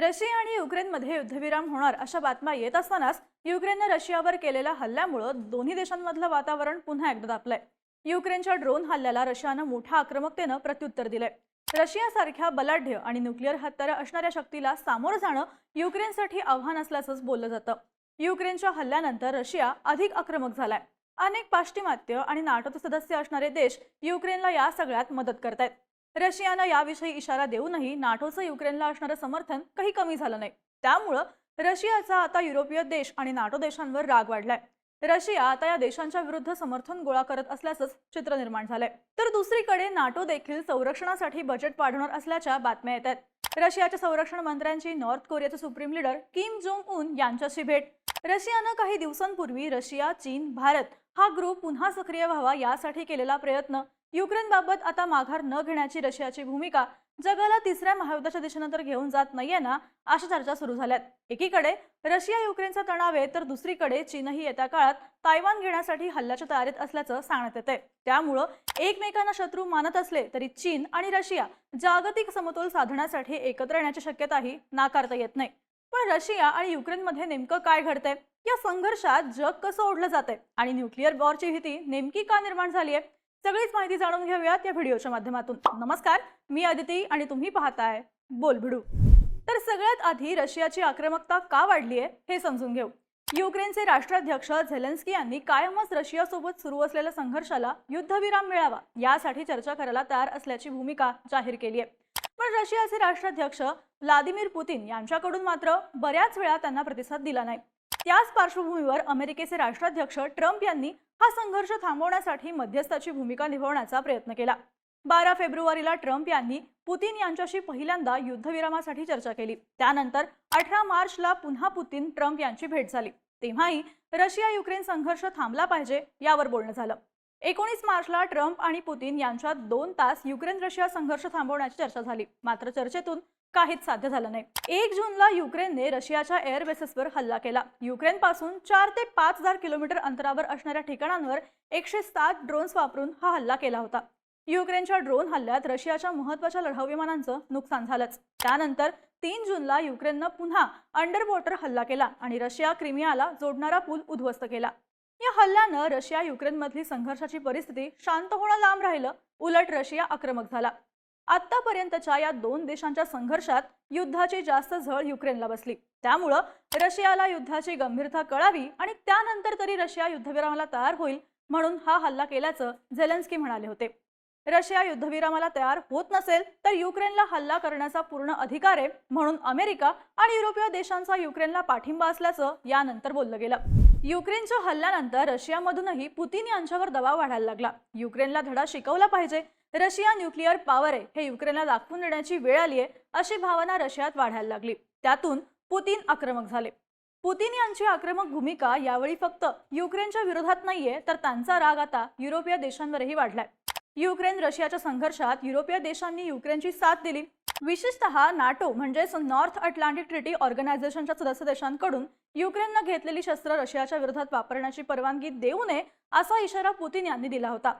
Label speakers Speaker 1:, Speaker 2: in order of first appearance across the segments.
Speaker 1: Russia आणि युक्रेनमध्ये युद्धविराम होणार अशा बातम्या येत असतानाच युक्रेननं रशियावर केलेल्या हल्ल्यामुळं दोन्ही देशांमधलं वातावरण पुन्हा एकदा तापलंय युक्रेनच्या ड्रोन हल्ल्याला रशियानं मोठ्या आक्रमकतेनं प्रत्युत्तर दिलंय. रशियासारख्या बलाढ्य आणि न्यूक्लिअर हत्यारं असणाऱ्या शक्तीला सामोरं जाणं युक्रेनसाठी आव्हान असल्याचंच बोललं जातं. युक्रेनच्या हल्ल्यानंतर रशिया अधिक आक्रमक झालाय. अनेक पाश्चिमात्य आणि नाटोचे सदस्य असणारे देश युक्रेनला या सगळ्यात मदत करतायत. रशियानं याविषयी इशारा देऊनही नाटोचं युक्रेनला असणारं समर्थन काही कमी झालं नाही. त्यामुळं रशियाचा आता युरोपीय देश आणि नाटो देशांवर राग वाढलाय. रशिया आता या देशांच्या विरुद्ध समर्थन गोळा करत असल्याचंच चित्र निर्माण झालंय. तर दुसरीकडे नाटो देखील संरक्षणासाठी बजेट वाढवणार असल्याच्या बातम्या येत आहेत. रशियाच्या संरक्षण मंत्र्यांची नॉर्थ कोरियाचे supreme leader Kim Jong Un यांच्याशी भेट. रशियानं काही दिवसांपूर्वी रशिया चीन भारत हा ग्रुप पुन्हा सक्रिय व्हावा यासाठी केलेला प्रयत्न युक्रेनबाबत आता माघार न घेण्याची रशियाची भूमिका जगाला तिसऱ्या महायुद्धाच्या दिशेनं तर घेऊन जात नाहीये ना अशा चर्चा सुरू झाल्यात. एकीकडे रशिया युक्रेनचा तणाव आहे तर दुसरीकडे चीनही येत्या काळात तायवान घेण्यासाठी हल्ल्याच्या तयारीत असल्याचं सांगण्यात येते त्यामुळं एकमेकांना शत्रू मानत असले तरी चीन आणि रशिया जागतिक समतोल साधण्यासाठी एकत्र येण्याची शक्यताही नाकारता येत नाही. पण रशिया आणि युक्रेनमध्ये नेमकं काय घडतंय? या संघर्षात जग कसं ओढलं जातंय? आणि न्यूक्लिअर वॉरची भीती नेमकी का निर्माण झाली आहे सगळीच माहिती जाणून घेऊयात या व्हिडिओच्या माध्यमातून. नमस्कार मी अदिती आणि तुम्ही पाहताय बोल भिडू. तर सगळ्यात आधी रशियाची आक्रमकता का वाढली आहे हे समजून घेऊ. युक्रेनचे राष्ट्राध्यक्ष झेलेन्स्की यांनी कायमच रशियासोबत सुरू असलेल्या संघर्षाला युद्धविराम मिळावा यासाठी चर्चा करायला तयार असल्याची भूमिका जाहीर केली आहे. पण रशियाचे राष्ट्राध्यक्ष व्लादिमीर पुतीन यांच्याकडून मात्र बऱ्याच वेळा त्यांना प्रतिसाद दिला नाही. त्याच पार्श्वभूमीवर अमेरिकेचे राष्ट्राध्यक्ष ट्रम्प यांनी हा संघर्ष थांबवण्यासाठी मध्यस्थाची भूमिका निभावण्याचा प्रयत्न केला. बारा फेब्रुवारीला ट्रम्प यांनी पुतीन यांच्याशी पहिल्यांदा युद्धविरामासाठी चर्चा केली. त्यानंतर अठरा मार्चला पुन्हा पुतीन ट्रम्प यांची भेट झाली. तेव्हाही रशिया युक्रेन संघर्ष थांबला पाहिजे यावर बोलणं झालं. एकोणीस मार्चला ट्रम्प आणि पुतीन यांच्यात दोन तास युक्रेन रशिया संघर्ष थांबवण्याची चर्चा झाली. मात्र चर्चेतून काहीच साध्य झालं नाही. एक जूनला युक्रेनने रशियाच्या एअरबेसेसवर हल्ला केला. युक्रेनपासून चार ते पाच हजार किलोमीटर अंतरावर असणाऱ्या ठिकाणांवर एकशे सात ड्रोन्स वापरून हा हल्ला केला होता. युक्रेनच्या ड्रोन हल्ल्यात रशियाच्या महत्त्वाच्या लढाऊ विमानांचं नुकसान झालंच. त्यानंतर तीन जूनला युक्रेननं पुन्हा अंडर वॉटर हल्ला केला आणि रशिया क्रिमियाला जोडणारा पूल उद्ध्वस्त केला. या हल्ल्यानं रशिया युक्रेनमधली संघर्षाची परिस्थिती शांत होणं लांब राहिलं. उलट रशिया आक्रमक झाला. आतापर्यंतच्या या दोन देशांच्या संघर्षात युद्धाची जास्त झळ युक्रेनला बसली. त्यामुळं रशियाला युद्धाची गंभीरता कळावी आणि त्यानंतर तरी रशिया युद्धविरामाला तयार होईल म्हणून हा हल्ला केल्याचं झेलेन्स्की म्हणाले होते. रशिया युद्धविरामाला तयार होत नसेल तर युक्रेनला हल्ला करण्याचा पूर्ण अधिकार आहे म्हणून अमेरिका आणि युरोपीय देशांचा युक्रेनला पाठिंबा असल्याचं यानंतर बोललं गेलं. युक्रेनच्या हल्ल्यानंतर रशियामधूनही पुतीन यांच्यावर दबाव वाढायला लागला. युक्रेनला धडा शिकवला पाहिजे. रशिया न्यूक्लिअर पॉवर आहे हे युक्रेनला दाखवून देण्याची वेळ आली आहे अशी भावना रशियात वाढायला लागली. त्यातून पुतीन आक्रमक झाले. पुतीन यांची आक्रमक भूमिका यावेळी फक्त युक्रेनच्या विरोधात नाहीये तर त्यांचा राग आता युरोपीय देशांवरही वाढलाय. युक्रेन रशियाच्या संघर्षात युरोपीय देशांनी युक्रेनची साथ दिली. विशेषतः नाटो म्हणजेच नॉर्थ अटलांटिक ट्रिटी ऑर्गनायझेशनच्या सदस्य देशांकडून युक्रेननं घेतलेली शस्त्र रशियाच्या विरोधात वापरण्याची परवानगी देऊ नये असा इशारा पुतीन यांनी दिला होता.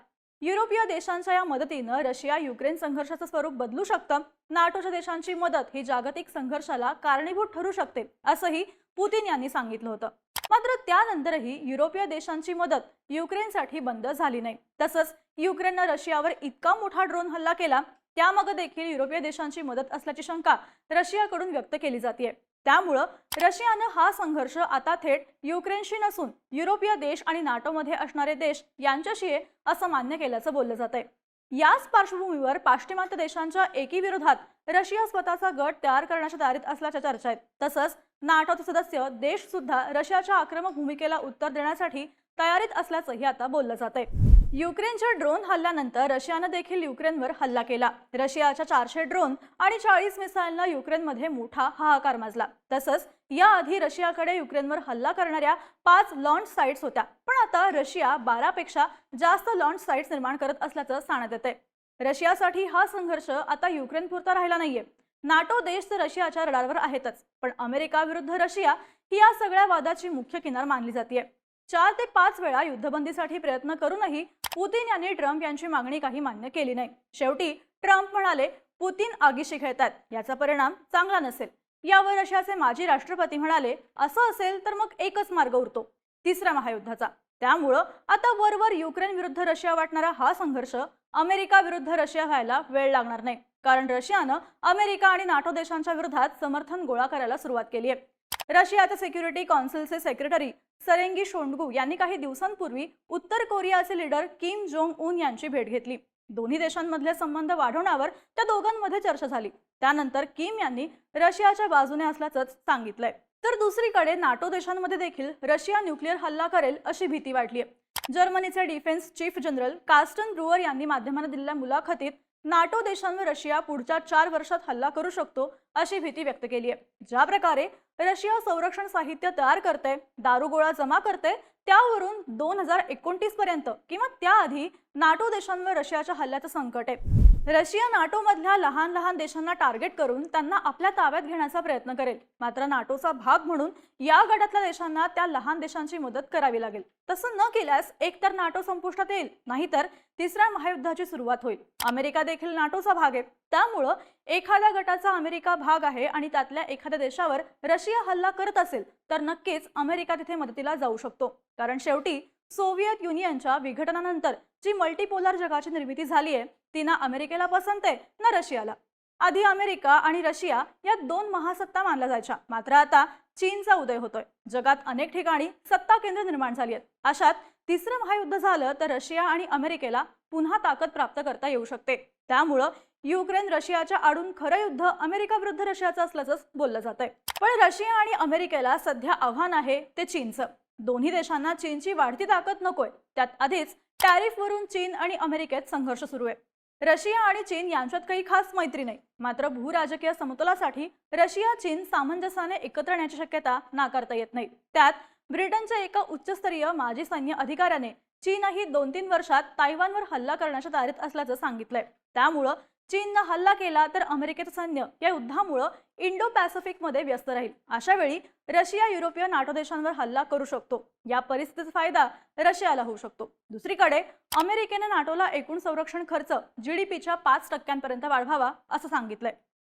Speaker 1: युरोपीय देशांच्या या मदतीनं रशिया युक्रेन संघर्षाचं स्वरूप बदलू शकतं. नाटोच्या देशांची मदत ही जागतिक संघर्षाला कारणीभूत ठरू शकते असंही पुतीन यांनी सांगितलं होतं. मात्र त्यानंतरही युरोपीय देशांची मदत युक्रेनसाठी बंद झाली नाही. तसंच युक्रेननं रशियावर इतका मोठा ड्रोन हल्ला केला त्यामागे देखील युरोपीय देशांची मदत असल्याची शंका रशियाकडून व्यक्त केली जाते त्यामुळं रशियानं हा संघर्ष आता थेट युक्रेनशी नसून युरोपीय देश आणि नाटोमध्ये असणारे देश यांच्याशी आहे असं मान्य केल्याचं बोललं जात आहे याच पार्श्वभूमीवर पाश्चिमात्य देशांच्या एकीविरोधात रशिया स्वतःचा गट तयार करण्याच्या तयारीत असल्याच्या चर्चा आहेत तसंच नाटोचे सदस्य देश सुद्धा रशियाच्या आक्रमक भूमिकेला उत्तर देण्यासाठी तयारीत असल्याचंही आता बोललं जात आहे युक्रेनच्या ड्रोन हल्ल्यानंतर रशियानं देखील युक्रेनवर हल्ला केला. रशियाच्या चारशे ड्रोन आणि चाळीस मिसाईलनं युक्रेनमध्ये मोठा हाहाकार माजला. तसंच याआधी रशियाकडे युक्रेनवर हल्ला करणाऱ्या पाच लॉन्च साईट्स होत्या. पण आता रशिया बारापेक्षा जास्त लॉन्च साईट्स निर्माण करत असल्याचं सांगण्यात येते रशियासाठी हा संघर्ष आता युक्रेन पुरता राहिला नाहीये. नाटो देश तर रशियाच्या रडारवर आहेतच. पण अमेरिका विरुद्ध रशिया ही या सगळ्या वादाची मुख्य किनार मानली जाते चार ते पाच वेळा युद्धबंदीसाठी प्रयत्न करूनही पुतीन यांनी ट्रम्प यांची मागणी काही मान्य केली नाही. शेवटी ट्रम्प म्हणाले पुतीन आगीशी खेळतात याचा परिणाम चांगला नसेल. यावर रशियाचे माजी राष्ट्रपती म्हणाले असं असेल तर मग एकच मार्ग उरतो तिसऱ्या महायुद्धाचा. त्यामुळं आता वरवर युक्रेन विरुद्ध रशिया वाटणारा हा संघर्ष अमेरिका विरुद्ध रशिया व्हायला वेळ लागणार नाही. कारण रशियानं अमेरिका आणि नाटो देशांच्या विरोधात समर्थन गोळा करायला सुरुवात केली आहे. रशियाचे सिक्युरिटी कौन्सिलचे सेक्रेटरी सरेंगी शोंडगू यांनी काही दिवसांपूर्वी उत्तर कोरियाचे लीडर किम जोंग उन यांची भेट घेतली. दोन्ही देशांमधले संबंध वाढवण्यावर त्या दोघांमध्ये चर्चा झाली. त्यानंतर किम यांनी रशियाच्या बाजूने असल्याचंच सांगितलंय. तर दुसरीकडे नाटो देशांमध्ये देखील रशिया न्यूक्लिअर हल्ला करेल अशी भीती वाटली आहे जर्मनीचे defence chief general Carsten Breuer यांनी माध्यमांना दिलेल्या मुलाखतीत नाटो देशांवर रशिया पुढच्या चार वर्षात हल्ला करू शकतो अशी भीती व्यक्त केली आहे ज्या प्रकारे रशिया संरक्षण साहित्य तयार करते दारुगोळा जमा करते त्यावरून दोन हजार एकोणतीस पर्यंत किंवा त्याआधी नाटो देशांवर रशियाच्या हल्ल्याचं संकट आहे. रशिया नाटोमधल्या लहान लहान देशांना टार्गेट करून त्यांना आपल्या ताब्यात घेण्याचा प्रयत्न करेल. मात्र नाटोचा भाग म्हणून या गटातल्या देशांना त्या लहान देशांची मदत करावी लागेल. तसं न केल्यास एकतर नाटो संपुष्टात येईल नाहीतर तिसऱ्या महायुद्धाची सुरुवात होईल. अमेरिका देखील नाटोचा भाग आहे. त्यामुळं एखाद्या गटाचा अमेरिका भाग आहे आणि त्यातल्या एखाद्या देशावर रशिया हल्ला करत असेल तर नक्कीच अमेरिका तिथे मदतीला जाऊ शकतो. कारण शेवटी सोव्हिएत युनियनच्या विघटनानंतर जी मल्टीपोलर जगाची निर्मिती झाली आहे ती ना अमेरिकेला पसंत आहे ना रशियाला. आधी अमेरिका आणि रशिया या दोन महासत्ता मानल्या जायच्या. मात्र आता चीनचा उदय होतोय. जगात अनेक ठिकाणी सत्ता केंद्र निर्माण झाली आहेत. अशात तिसरं महायुद्ध झालं तर रशिया आणि अमेरिकेला पुन्हा ताकद प्राप्त करता येऊ शकते. त्यामुळं युक्रेन रशियाच्या आडून खरं युद्ध अमेरिका विरुद्ध रशियाचं असल्याचं बोललं जात आहे पण रशिया आणि अमेरिकेला सध्या आव्हान आहे ते चीनचं. दोन्ही देशांना चीनची वाढती ताकद नकोय. त्यात आधीच टॅरिफवरून चीन आणि अमेरिकेत संघर्ष सुरू आहे. रशिया आणि चीन यांच्यात काही खास मैत्री नाही. मात्र भूराजकीय समतोलासाठी रशिया चीन सामंजस्याने एकत्र येण्याची शक्यता नाकारता येत नाही. त्यात ब्रिटनच्या एका उच्चस्तरीय माजी सैन्य अधिकाऱ्याने चीनही दोन तीन वर्षात तायवानवर हल्ला करण्याच्या दारीत असल्याचं सांगितलंय. त्यामुळं चीननं हल्ला केला तर अमेरिकेचं सैन्य या युद्धामुळं इंडो पॅसिफिकमध्ये व्यस्त राहील. अशा वेळी रशिया युरोपीय नाटो देशांवर हल्ला करू शकतो. या परिस्थितीचा फायदा रशियाला होऊ शकतो. दुसरीकडे अमेरिकेने नाटोला एकूण संरक्षण खर्च जीडीपीच्या पाच टक्क्यांपर्यंत वाढवावा असं सांगितलंय.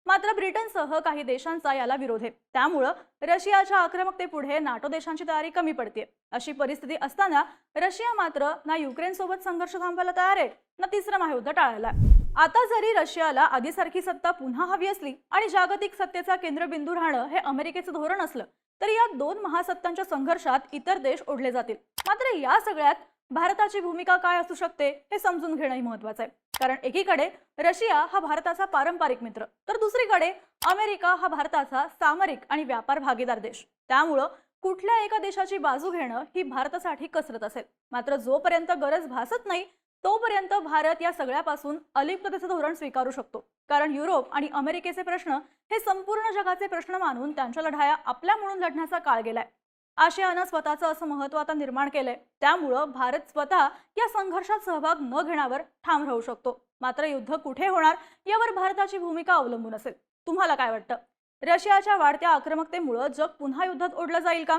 Speaker 1: मात्र ब्रिटनसह काही देशांचा याला विरोध आहे. त्यामुळं रशियाच्या आक्रमकतेपुढे नाटो देशांची तयारी कमी पडते अशी परिस्थिती असताना रशिया मात्र ना युक्रेन सोबत संघर्ष थांबायला तयार आहे ना तिसरं महायुद्ध टाळायला. आता जरी रशियाला आधीसारखी सत्ता पुन्हा हवी असली आणि जागतिक सत्तेचा केंद्रबिंदू राहणं हे अमेरिकेचं धोरण असलं तरी या दोन महासत्तांच्या संघर्षात इतर देश ओढले जातील. मात्र या सगळ्यात भारताची भूमिका काय असू शकते हे समजून घेणंही महत्वाचं आहे. कारण एकीकडे रशिया हा भारताचा पारंपरिक मित्र तर दुसरीकडे अमेरिका हा भारताचा सामरिक आणि व्यापार भागीदार देश. त्यामुळं कुठल्या एका देशाची बाजू घेणं ही भारतासाठी कसरत असेल. मात्र जोपर्यंत गरज भासत नाही तोपर्यंत भारत या सगळ्यापासून अलिप्ततेचं धोरण स्वीकारू शकतो. कारण युरोप आणि अमेरिकेचे प्रश्न हे संपूर्ण जगाचे प्रश्न मानून त्यांच्या लढाया आपल्या म्हणून लढण्याचा काळ गेलाय. आशियानं स्वतःचं असं महत्त्व आता निर्माण केलंय. त्यामुळं भारत स्वतः या संघर्षात सहभाग न घेण्यावर ठाम राहू शकतो. मात्र युद्ध कुठे होणार यावर भारताची भूमिका अवलंबून असेल. तुम्हाला काय वाटतं? रशियाच्या वाढत्या आक्रमकतेमुळं जग पुन्हा युद्धात ओढलं जाईल का?